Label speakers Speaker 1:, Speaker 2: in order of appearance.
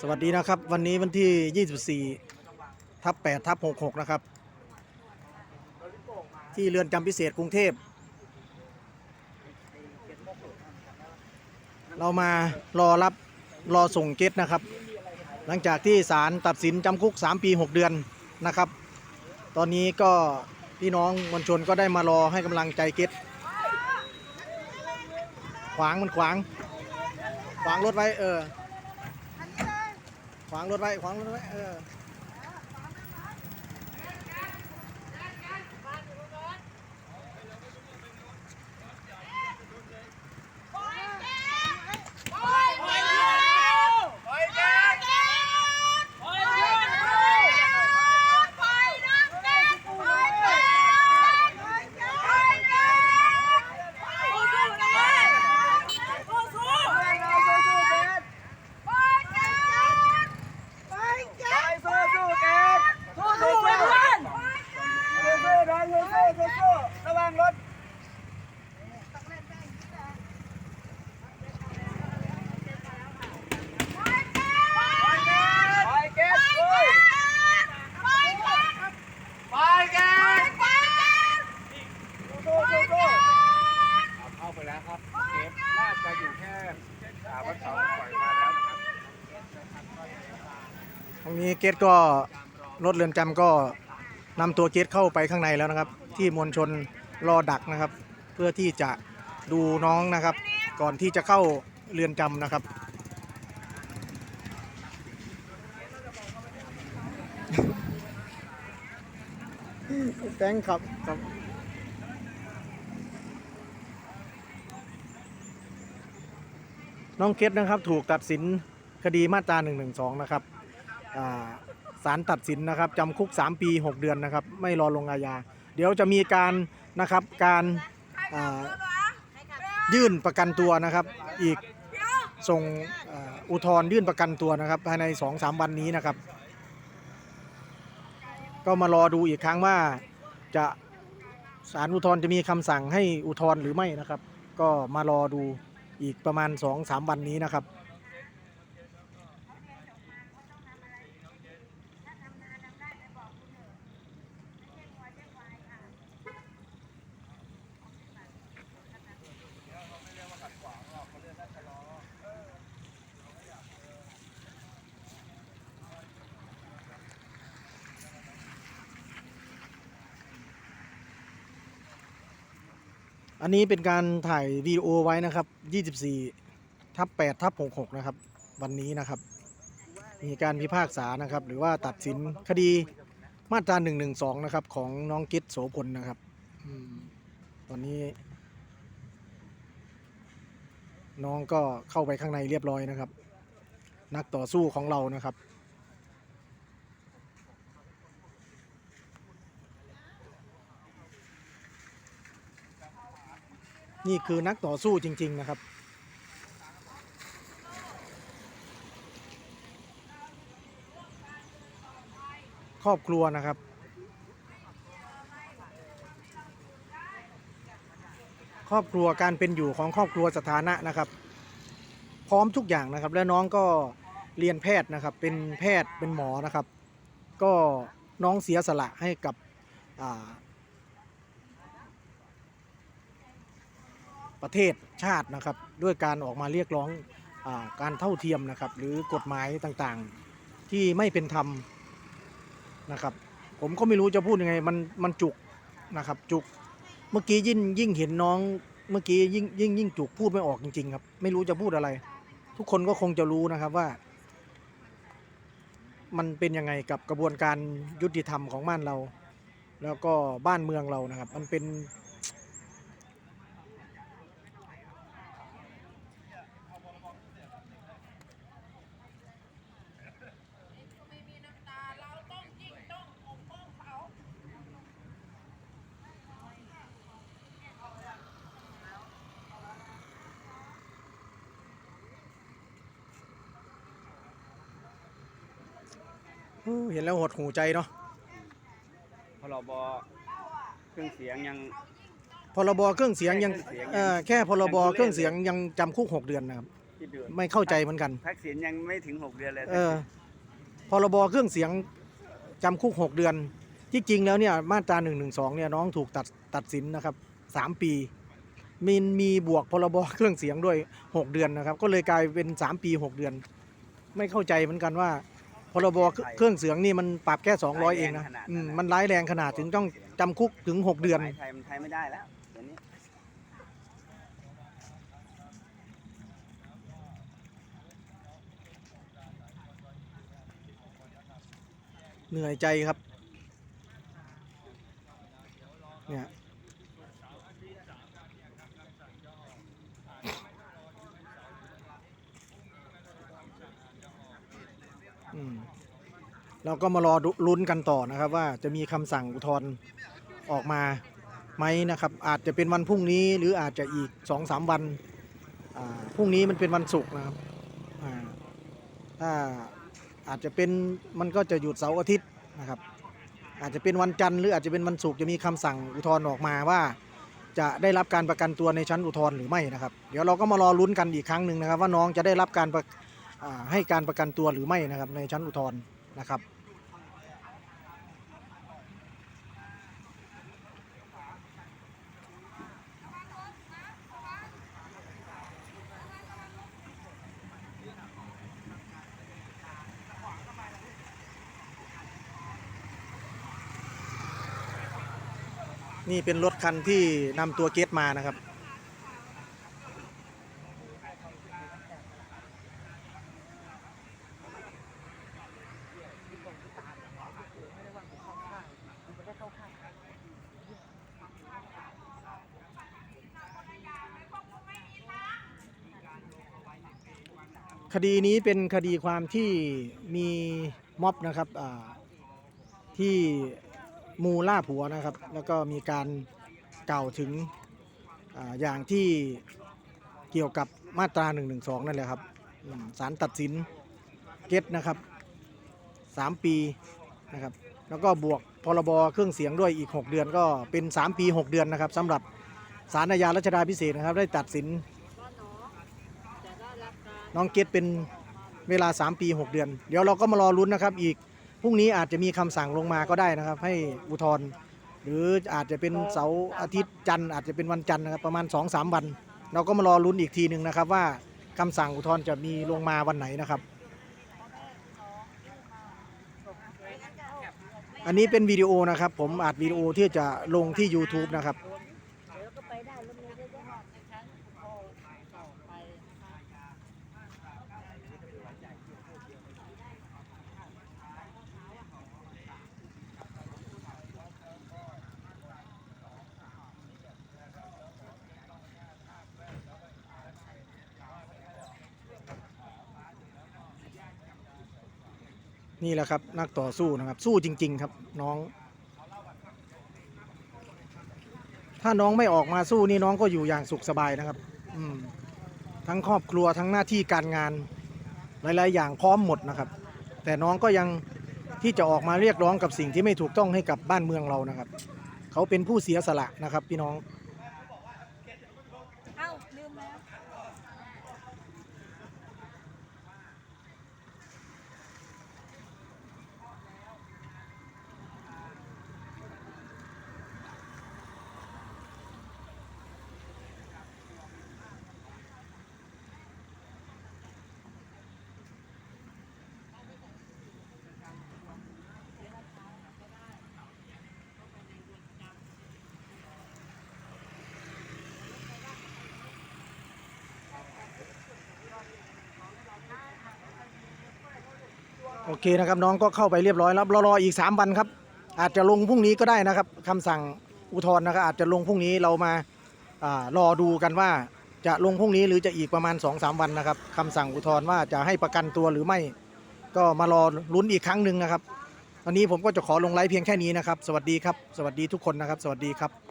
Speaker 1: สวัสดีนะครับ วันนี้วันที่ 24ทับ8ทับ66 นะครับ ที่เรือนจำพิเศษกรุงเทพ เรามารอรับรอส่งเกตนะครับ หลังจากที่ศาลตัดสินจำคุก 3 ปี 6 เดือนนะครับ ตอนนี้ก็พี่น้องมวลชนก็ได้มารอให้กำลังใจเกตขวางมันขวาง ขวางรถไว้เออ ขวางรถไว้ขวางรถไว้เออ
Speaker 2: ระวังรถ ไปเก็ตเลยไปเก็ตสู้สู้สู้เข้าไปแล้วครับเก็บน่าจะอยู่แค่สาม วันเสาปล่อยมาแล้วนะครับ
Speaker 1: ตรงนี้เกตก็รถเรือนจำก็นำตัวเกตเข้าไปข้างในแล้วนะครับ ที่มวลชนรอดักนะครับ เพื่อที่จะดูน้องนะครับ ก่อนที่จะเข้าเรือนจำนะครับแตงครับครับ น้องเกตนะครับถูกตัดสินคดีมาตรา1นึนะครับอ่าศาลตัดสินนะครับจำคุก 3 ปี 6 เดือนนะครับ ไม่รอลงอาญา เดี๋ยวจะมีการนะครับการยื่นประกันตัวนะครับ อีกส่งอุทธรณ์ยื่นประกันตัวนะครับภายใน 2-3 วันนี้นะครับ ก็มารอดูอีกครั้งว่าจะศาลอุทธรณ์จะมีคำสั่งให้อุทธรณ์หรือไม่นะครับ ก็มารอดู อีกประมาณ 2-3 วันนี้นะครับ อันนี้เป็นการถ่ายวีดีโอไว้นะครับ 24ทับ8ทับ66 นะครับ วันนี้นะครับ มีการพิพากษานะครับ หรือว่าตัดสินคดีมาตรา 112 นะครับ ของน้องกิตโสพลนะครับตอนนี้ น้องก็เข้าไปข้างในเรียบร้อยนะครับ นักต่อสู้ของเรานะครับ นี่คือนักต่อสู้จริง ๆ นะครับครอบครัวนะครับ ครอบครัวการเป็นอยู่ของครอบครัวสถานะนะครับ พร้อมทุกอย่างนะครับ และน้องก็เรียนแพทย์นะครับ เป็นแพทย์เป็นหมอนะครับ ก็น้องเสียสละให้กับอ่า ประเทศชาตินะครับ ด้วยการออกมาเรียกร้องอการเท่าเทียมนะครับ หรือกฎหมายต่างๆ ที่ไม่เป็นธรรมนะครับ ผมก็ไม่รู้จะพูดยังไงมันมันจุกนะครับจุกเมื่อกี้ยิ่งยิ่งเห็นน้องเมื่อกี้ยิ่งยิ่งยิ่งจุกพูดไม่ออกจริง ๆ ครับ ไม่รู้จะพูดอะไร ทุกคนก็คงจะรู้นะครับว่า มันเป็นยังไงกับกระบวนการยุติธรรมของบ้านเรา แล้วก็บ้านเมืองเรานะครับ มันเป็น เห็นแล้วหดหูใจเนาะ
Speaker 2: พรบเครื่องเสียงยัง
Speaker 1: พรบเครื่องเสียงยัง
Speaker 2: เครื่องเสียงยัง
Speaker 1: เอ่อแค่พรบเครื่องเสียงยังจำคุกหกเดือนนะครับ
Speaker 2: ที่ดดู
Speaker 1: ไม่เข้าใจเหมือนกัน
Speaker 2: ทักษิณยังไม่ถึงหกเดือนเลย
Speaker 1: เออพรบเครื่องเสียงจำคุก 6 เดือน ที่จริงแล้วเนี่ยมาตรา1นึเนี่ยน้องถูกตัดตัดสินนะครับ 3 ปี มีมีบวกพรบเครื่องเสียงด้วย 6 เดือนนะครับ ก็เลยกลายเป็น 3 ปี 6 เดือน ไม่เข้าใจเหมือนกันว่า พรบเครื่องเสียงนี่มันปรับแค่ 200 เองนะอืมมันร้ายแรงขนาดถึงต้องจำคุกถึง 6 เดือน
Speaker 2: กฎหมายไทยมันใช้ไม่ได้แล้วเดี๋ยวนี้
Speaker 1: เหนื่อยใจครับ เนี่ย อืม เราก็มารอลุ้นกันต่อนะครับว่าจะมีคำสั่งอุทธรณ์ออกมาไหมนะครับ อาจจะเป็นวันพรุ่งนี้หรืออาจจะอีกสองสามวันพรุ่งนี้มันเป็นวันศุกร์นะครับถ้าอาจจะเป็นมันก็จะหยุดเสาร์อาทิตย์นะครับ อาจจะเป็นวันจันทร์หรืออาจจะเป็นวันศุกร์จะมีคำสั่งอุทธรณ์ออกมาว่า จะได้รับการประกันตัวในชั้นอุทธรณ์หรือไม่นะครับ เดี๋ยวเราก็มารอลุ้นกันอีกครั้งหนึ่งนะครับ ว่าน้องจะได้รับการประอ่า ให้การประกันตัวหรือไม่นะครับในชั้นอุทธรณ์นะครับนี่เป็นรถคันที่นำตัวเกตมานะครับ คดีนี้เป็นคดีความที่มีม็อบนะครับที่มูล่าผัวนะครับ แล้วก็มีการกล่าวถึงออย่างที่เกี่ยวกับมาตรา1นึนั่นแหละครับอืมศาลตัดสินเกตนะครับ 3 ปีนะครับ แล้วก็บวกพรบเครื่องเสียงด้วยอีก 6 เดือนก็เป็น 3 ปี 6 เดือนนะครับสำหรับศาลอาญารัชดาพิเศษนะครับ ได้ตัดสิน น้องเกตเป็นเวลา 3 ปี 6 เดือน เดี๋ยวเราก็มารอลุ้นนะครับ อีกพรุ่งนี้อาจจะมีคำสั่งลงมาก็ได้นะครับ ให้อุทธรณ์หรืออาจจะเป็นเสาร์อาทิตย์จันทร์อาจจะเป็นวันจันทร์นะครับประมาณ 2-3 วัน เราก็มารอลุ้นอีกทีหนึ่งนะครับ ว่าคำสั่งอุทธรณ์จะมีลงมาวันไหนนะครับ อันนี้เป็นวิดีโอนะครับ ผมอัดวิดีโอที่จะลงที่ YouTube นะครับ
Speaker 3: เดี๋ยวก็ไปได้รถเมล์เยอะแยะในชั้นโอ้ต่อไปนะคะ
Speaker 1: นี่แหละครับนักต่อสู้นะครับ สู้จริง ๆ ครับน้อง ถ้าน้องไม่ออกมาสู้นี่น้องก็อยู่อย่างสุขสบายนะครับ อืมทั้งครอบครัวทั้งหน้าที่การงาน หลายๆ อย่างพร้อมหมดนะครับ แต่น้องก็ยังที่จะออกมาเรียกร้องกับสิ่งที่ไม่ถูกต้องให้กับบ้านเมืองเรานะครับ เขาเป็นผู้เสียสละนะครับ พี่น้อง โอเคนะครับน้องก็เข้าไปเรียบร้อยแล้วรอรออีก 3 วันครับ อาจจะลงพรุ่งนี้ก็ได้นะครับคำสั่งอุทธรณ์นะครับอาจจะลงพรุ่งนี้เรามาอารอดูกันว่าจะลงพรุ่งนี้หรือจะอีกประมาณ2-3วันนะครับคำสั่งอุทธรณ์ว่าจะให้ประกันตัวหรือไม่ ก็มารอลุ้นอีกครั้งหนึ่งนะครับวันนี้ผมก็จะขอลงไลฟ์เพียงแค่นี้นะครับ สวัสดีครับ สวัสดีทุกคนนะครับ สวัสดีครับ